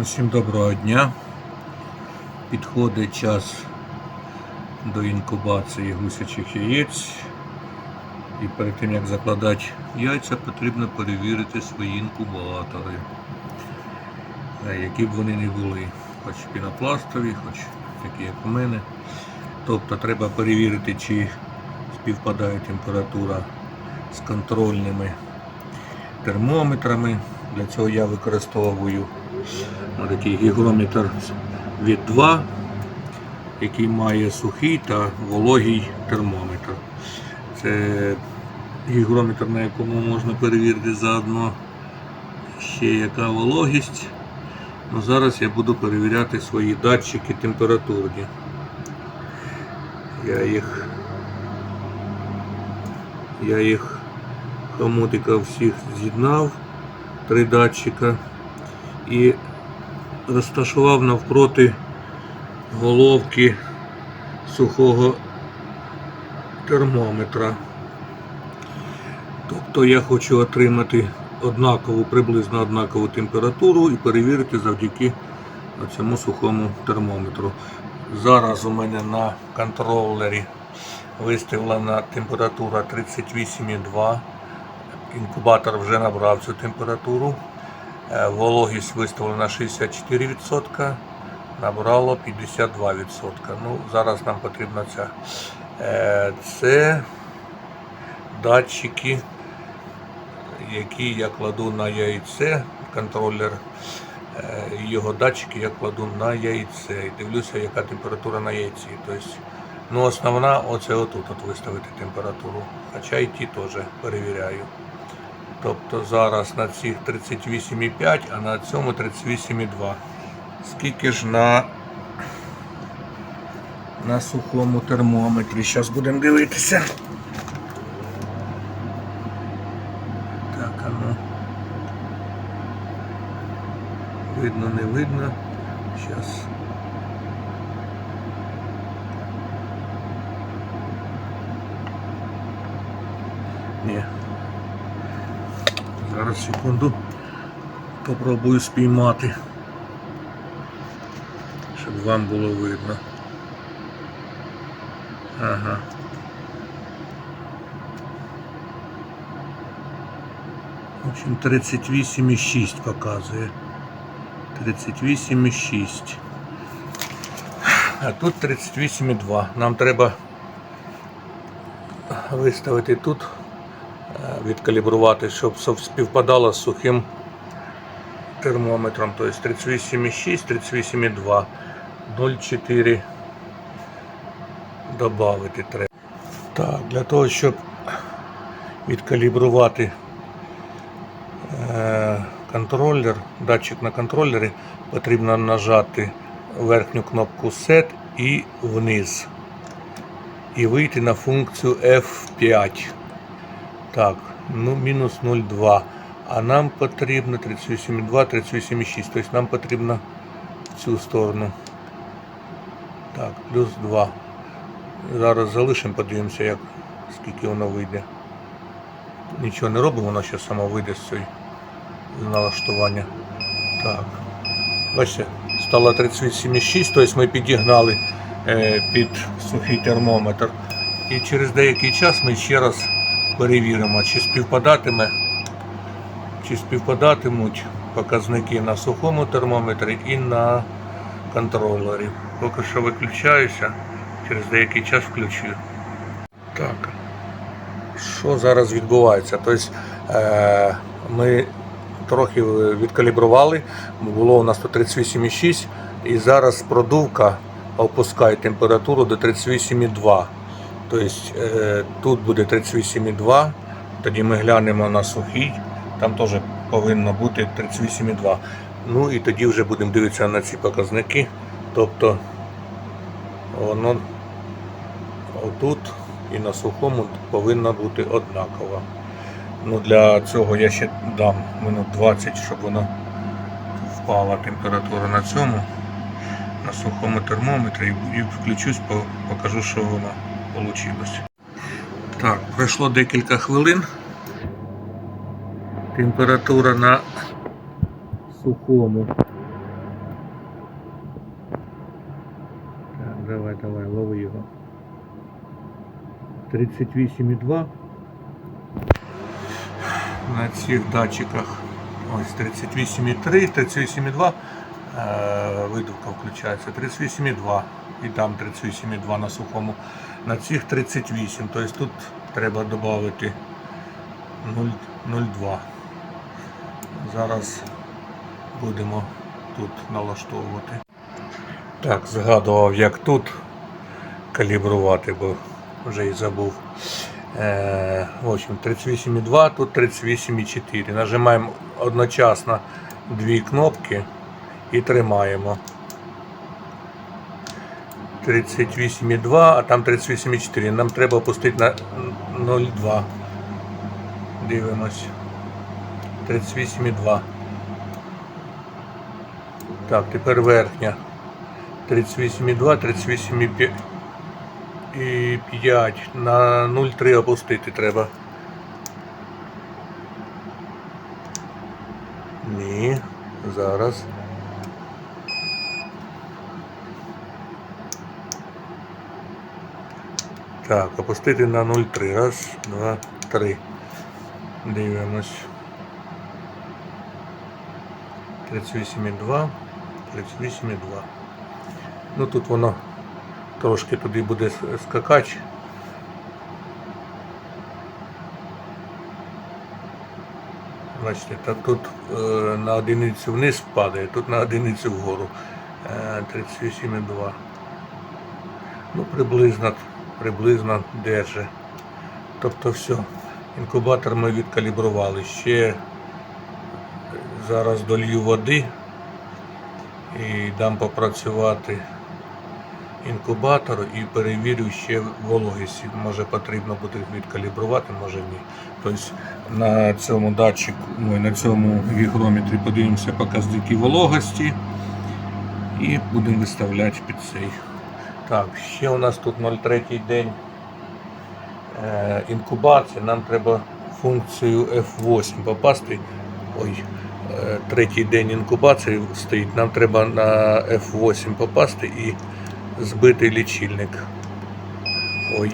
Усім доброго дня. Підходить час до інкубації гусячих яєць. І перед тим як закладати яйця, потрібно перевірити свої інкубатори, е, які б вони не були, хоч пінопластові, хоч такі, як у мене. Тобто треба перевірити, чи співпадає температура з контрольними термометрами. Для цього я використовую такий гігрометр від 2, який має сухий та вологий термометр. Це гігрометр, на якому можна перевірити заодно ще яка вологість. Ну, зараз я буду перевіряти свої датчики температурні. Я їх я їх хомутика всіх з'єднав, три датчика, і розташував навпроти головки сухого термометра. Тобто я хочу отримати однакову, приблизно однакову температуру і перевірити завдяки цьому сухому термометру. Зараз у мене на контролері виставлена температура 38,2. Інкубатор вже набрав цю температуру. Е, Вологість виставлена 64%, набрало 52%. Ну, зараз нам потрібна ця. Е, Це датчики, які я кладу на яйце, контролер. е, Його датчики я кладу на яйце і дивлюся, яка температура на яйці. Тобто, ну, основна оце отут от виставити температуру. Хоча і ті теж перевіряю. Тобто зараз на цих 38,5, а на цьому 38,2. Скільки ж на, на сухому термометрі? Зараз будемо дивитися. Так, а ну. Видно, не видно. Зараз. Ні. Зараз секунду попробую спіймати, щоб вам було видно. Ага. В общем, 38,6 показує. 38,6. А тут 38,2. Нам треба виставити тут відкалібрувати, щоб співпадало з сухим термометром. Тобто 38,6, 38,2, 0,4 додати треба. Так, для того, щоб відкалібрувати е, контролер, датчик на контролері, потрібно нажати верхню кнопку Set і вниз. І вийти на функцію F5. Так, ну мінус 0,2. А нам потрібно 38,2, 38,6. Тобто нам потрібно цю сторону. Так, плюс 2. Зараз залишимо, подивимося, як, скільки воно вийде. Нічого не робимо, воно ще само вийде з цієї налаштування. Так. Бачите, стало 38,6, тобто ми підігнали е, під сухий термометр. І через деякий час ми ще раз перевіримо, чи співпадатиме, чи співпадатимуть показники на сухому термометрі і на контролері. Поки що виключаюся, через деякий час включу. Так. Що зараз відбувається? Тобто е, ми трохи відкалібрували, було у нас тут 38,6 і зараз продувка опускає температуру до 38,2. Тобто е, тут буде 38,2, тоді ми глянемо на сухий, там теж повинно бути 38,2. Ну і тоді вже будемо дивитися на ці показники. Тобто воно отут і на сухому повинна бути однакова. Ну, для цього я ще дам минут 20, щоб воно впала температура на цьому, на сухому термометрі і включусь, покажу, що воно вийшло. Так, пройшло декілька хвилин. Температура на сухому. Так, давай, давай, лови його. 38,2. На цих датчиках ось 38,3, 38,2. Е, видувка включається 38,2 і там 38,2 на сухому. На цих 38, тобто тут треба додати 0,02. Зараз будемо тут налаштовувати. Так, згадував, як тут калібрувати, бо вже і забув. Е, в общем, 38,2, тут 38,4. Нажимаємо одночасно дві кнопки і тримаємо. 38,2, а там 38,4. Нам треба опустити на 0,2. Дивимось. 38,2. Так, тепер верхня. 38,2, 38,5 і 5. На 0,3 опустити треба. Ні, зараз. Так, опустити на 0,3. Раз, два, три. Дивимось. 38,2, 38,2. Ну тут воно трошки туди буде скакач. Бачите, та тут е, на одиницю вниз падає, тут на одиницю вгору. Е, 38,2. Ну, приблизно, приблизно держи. Тобто все. Інкубатор ми відкалібрували. Ще зараз долью води і дам попрацювати інкубатор і перевірю ще вологість. Може потрібно буде відкалібрувати, може ні. Тобто на цьому датчику, ой, на цьому гігрометрі подивимося показники вологості і будемо виставляти під цей. Так, ще у нас тут 0,3 день е, інкубації. Нам треба функцію F8 попасти. Ой, е, третій день інкубації стоїть. Нам треба на F8 попасти і збити лічильник. Ой.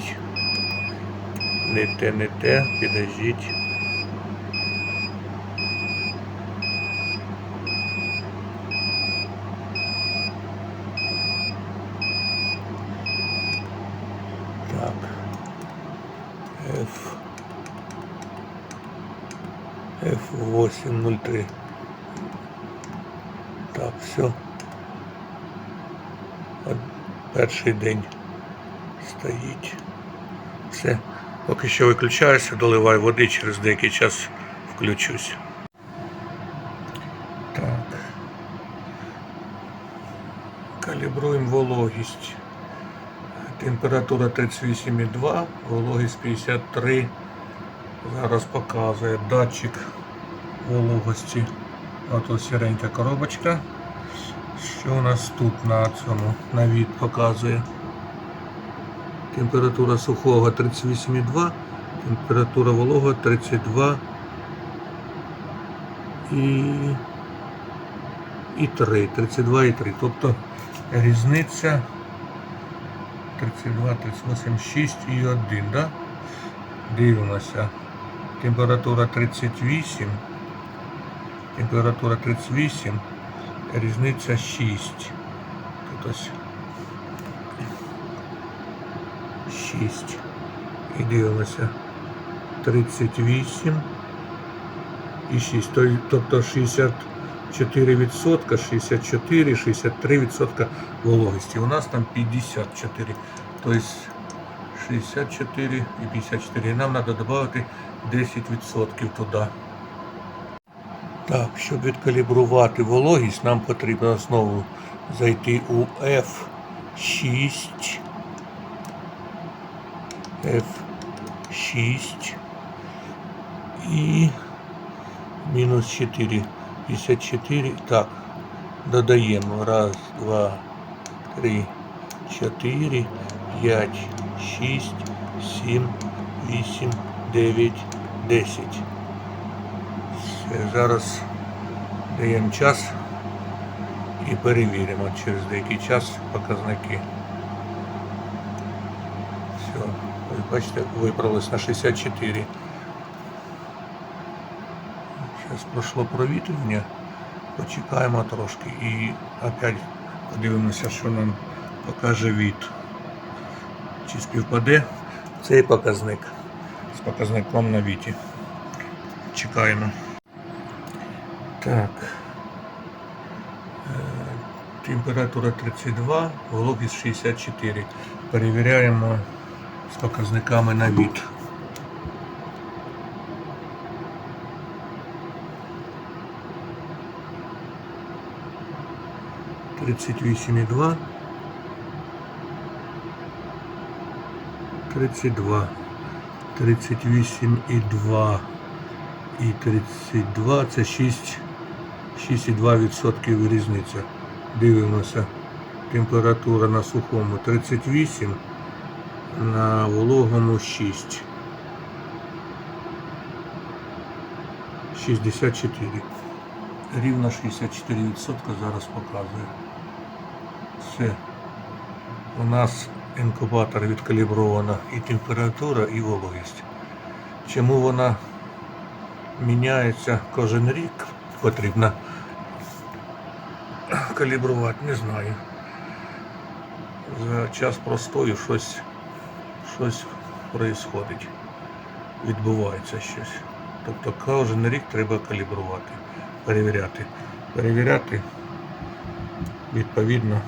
Не те, не те, підождіть. Так. F. F803. Так, все. Перший день стоїть. Все. Поки що виключаюся, доливаю води, через деякий час включусь. Так. Калібруємо вологість. Температура 38,2, вологість 53. Зараз показує датчик вологості. Ось сіренька коробочка. Що у нас тут на цьому на від показує? Температура сухого 38,2, температура волого 32 і, і 3, 32 і 3. Тобто різниця 32, 38, 6 і 1, да? Дивимося. Температура 38, температура 38, різниця 6. Тут ось 6. І дивимося. 38 і 6. Тобто 64%, 64, 63% вологості. У нас там 54. Тобто 64 і 54. І нам треба додати 10% туди. Так, щоб відкалібрувати вологість, нам потрібно знову зайти у F6. F6 і мінус 4. 54. Так, додаємо. Раз, два, три, чотири, п'ять, шість, сім, вісім, дев'ять, десять. Все, зараз даємо час і перевіримо через деякий час показники. Все, ви Бачите, виправилось на 64. Зараз пройшло провітрювання. Почекаємо трошки і опять подивимося, що нам покаже від. Чи співпаде цей показник з показником на віті. Чекаємо. Так. Е, Температура 32, вологість 64. Перевіряємо з показниками на від. Тридцять вісім і два. Тридцять два. Тридцять вісім і два. І тридцять два. Це шість. 6,2% різниця. Дивимося. Температура на сухому 38, на вологому 6. 64. Рівно 64% зараз показує. Все. У нас інкубатор відкалібрована і температура, і вологість. Чому вона міняється кожен рік? Потрібно калібрувати, не знаю. За час простою щось, щось происходить. Відбувається щось. Тобто кожен рік треба калібрувати, перевіряти. Перевіряти відповідно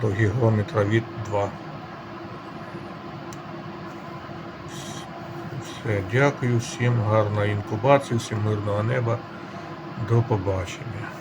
до гігрометра від 2. Все, дякую всім, гарної інкубації, всім мирного неба. До побачення.